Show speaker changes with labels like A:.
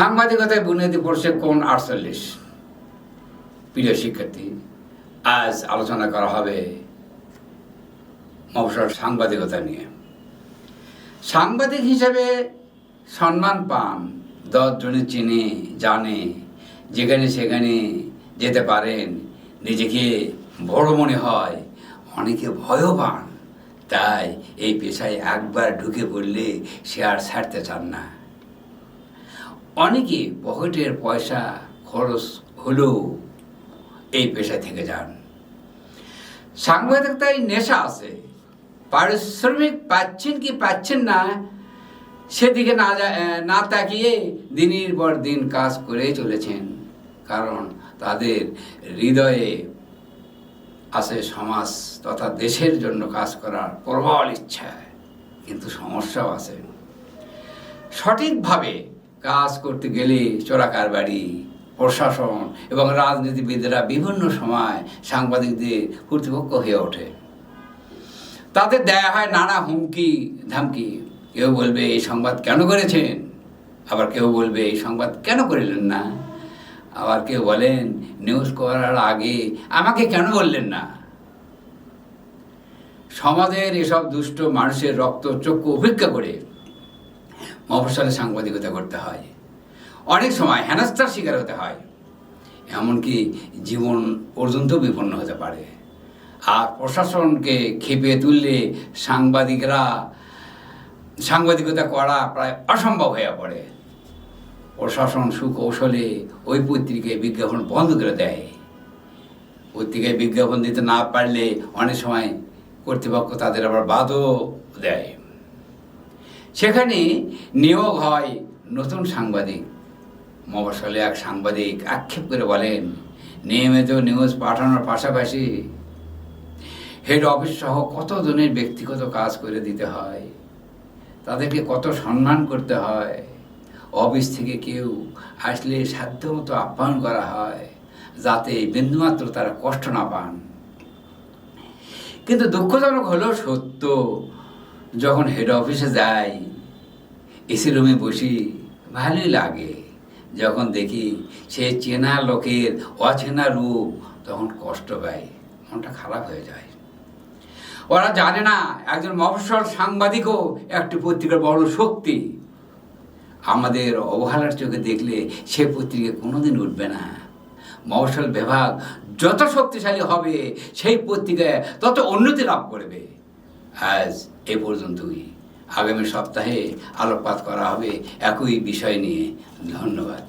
A: সাংবাদিকতায় বুনিয়াদি পড়ছে কোন আটচল্লিশ? প্রিয় শিক্ষার্থী, আজ আলোচনা করা হবে মফসল সাংবাদিকতা নিয়ে। সাংবাদিক হিসেবে সম্মান পান দশজনে চিনে, জানে, যেখানে সেখানে যেতে পারেন, নিজেকে বড় মনে হয়, অনেকে ভয়ও পান। তাই এই পেশায় একবার ঢুকে পড়লে সে আর ছাড়তে চান না। অনেকে পকেটের পয়সা খরচ হলেও এই পেশায় থেকে যান। সাংবাদিকতায় নেশা আছে। পারিশ্রমিক পাচ্ছেন কি পাচ্ছেন না, সেদিকে না না তাকিয়ে দিনের পর দিন কাজ করে চলেছেন। কারণ তাদের হৃদয়ে আছে সমাজ তথা দেশের জন্য কাজ করার প্রবল ইচ্ছা। কিন্তু সমস্যাও আছে। সঠিকভাবে কাজ করতে গেলে চোরাকার বাড়ি, প্রশাসন এবং রাজনীতিবিদরা বিভিন্ন সময় সাংবাদিকদের কর্তৃপক্ষ হয়ে ওঠে। তাদের দেয়া হয় নানা হুমকি, ধামকি। কেউ বলবে, এই সংবাদ কেন করেছেন? আবার কেউ বলবে, এই সংবাদ কেন করিলেন না? আবার কেউ বলেন, নিউজ করার আগে আমাকে কেন বললেন না? সমাজের এসব দুষ্ট মানুষের রক্ত চক্ষু উপেক্ষা করে মফসলে সাংবাদিকতা করতে হয়। অনেক সময় হেনস্থার শিকার হতে হয়। এমনকি জীবন পর্যন্ত বিপন্ন হতে পারে। আর প্রশাসনকে খেপে তুললে সাংবাদিকরা সাংবাদিকতা করা প্রায় অসম্ভব হয়ে পড়ে। প্রশাসন সুকৌশলে ওই পত্রিকায় বিজ্ঞাপন বন্ধ করে দেয়। পত্রিকায় বিজ্ঞাপন দিতে না পারলে অনেক সময় কর্তৃপক্ষ তাদের আবার বাদও দেয়। সেখানে নিয়োগ হয় নতুন সাংবাদিক। মফসলে এক সাংবাদিক আক্ষেপ করে বলেন, নিয়মিত নিউজ পাঠানোর পাশাপাশি হেড অফিস সহ কত জনের ব্যক্তিগত কাজ করে দিতে হয়? তাদেরকে কত সম্মান করতে হয়? অফিস থেকে কেউ আসলে সাধ্যমতো আপ্যায়ন করা হয় যাতে বিন্দুমাত্র তারা কষ্ট না পান? কিন্তু দুঃখজনক হলেও সত্য যখন হেড অফিসে যাই এসি রুমে বসি, ভালোই লাগে। যখন দেখি সে চেনা লোকের অচেনা রূপ, তখন কষ্ট পাই, মনটা খারাপ হয়ে যায়। ওরা জানে না, একজন মফস্বল সাংবাদিকও একটি পত্রিকার বড় শক্তি। আমাদের অবহেলার চোখে দেখলে সে পত্রিকা কোনোদিন উঠবে না। মফস্বল বিভাগ যত শক্তিশালী হবে, সেই পত্রিকায় তত উন্নতি লাভ করবে। আজ এ পর্যন্তই। আগামী সপ্তাহে আলোকপাত করা হবে একই বিষয় নিয়ে। ধন্যবাদ।